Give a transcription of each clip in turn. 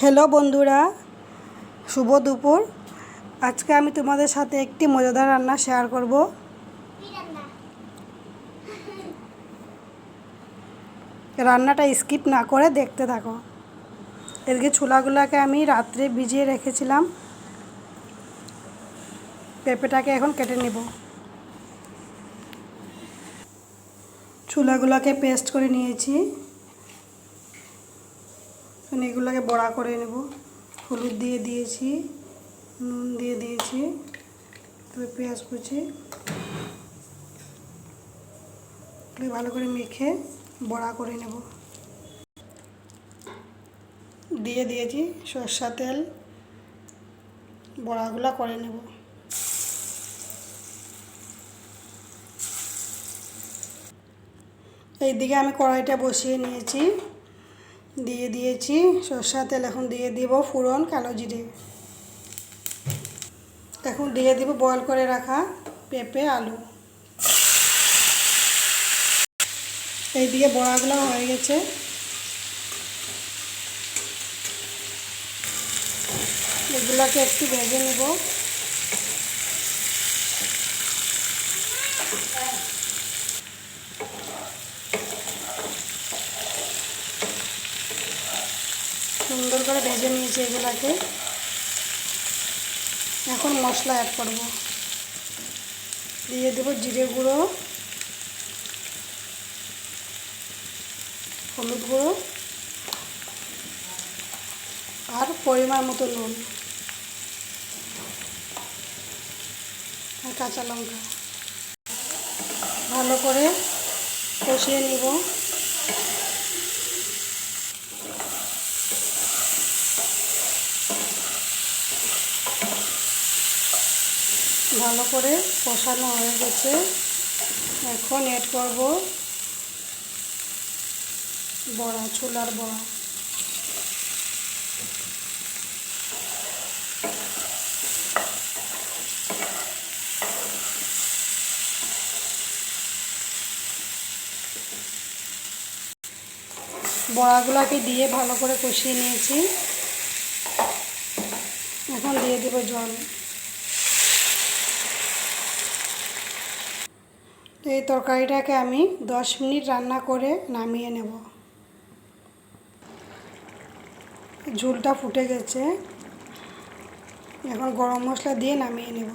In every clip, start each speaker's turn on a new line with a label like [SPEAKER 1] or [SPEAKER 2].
[SPEAKER 1] Hello বন্ধুরা, শুভ দুপুর। আজকে আমি তোমাদের সাথে একটি মজাদার রান্না শেয়ার করব। রান্নাটা স্কিপ না করে দেখতে থাকো। এদিকে ছোলাগুলোকে আমি রাত্রে ভিজিয়ে রেখেছিলাম। পেঁপেটাকে এখন কেটে নেব। ছোলাগুলোকে পেস্ট করে নিয়েছি। এখন এগুলোকে বড়া করে নেব। হলুদ দিয়ে দিয়েছি, নুন দিয়ে দিয়েছি তবে পেঁয়াজ কুচি। ভালো করে মেখে বড়া করে নেব। দিয়ে দিয়েছি সর্ষা তেল। বড়াগুলো করে নেব। এইদিকে আমি কড়াইটা বসিয়ে নিয়েছি। দিয়ে দিয়েছি। সর্ষা তেল এখন দিয়ে দিব ফুরন কালো জিরে। এখন দিয়ে দিব বয়েল করে রাখা পেঁপে, আলু। এইদিকে বড়াগুলো হয়ে গেছে। এগুলোকে একটু ভেজে নেব। সুন্দর করে ভেজে নিয়েছি এগুলাকে। এখন মশলা অ্যাড করব। দিয়ে দেবো জিরে গুঁড়ো, হলুদ গুঁড়ো, আর পরিমাণ মতো নুন আর কাঁচা লঙ্কা। ভালো করে কষিয়ে নিব। ভালো করে কষানো হয়ে গেছে। এখন এড করব বড়া, ছোলার বড়া। বড়াগুলোকে দিয়ে ভালো করে কষিয়ে নিয়েছি। এখন দিয়ে দেব জল। এই তরকারিটাকে আমি দশ মিনিট রান্না করে নামিয়ে নেব। ঝুলটা ফুটে গেছে। এখন গরম মশলা দিয়ে নামিয়ে নেব।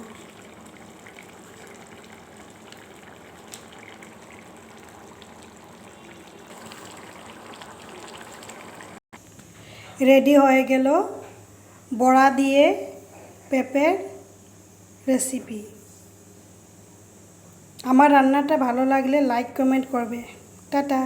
[SPEAKER 1] রেডি হয়ে গেল বড়া দিয়ে পেঁপের রেসিপি। আমার রান্নাটা ভালো লাগলে লাইক কমেন্ট করবে। টাটা।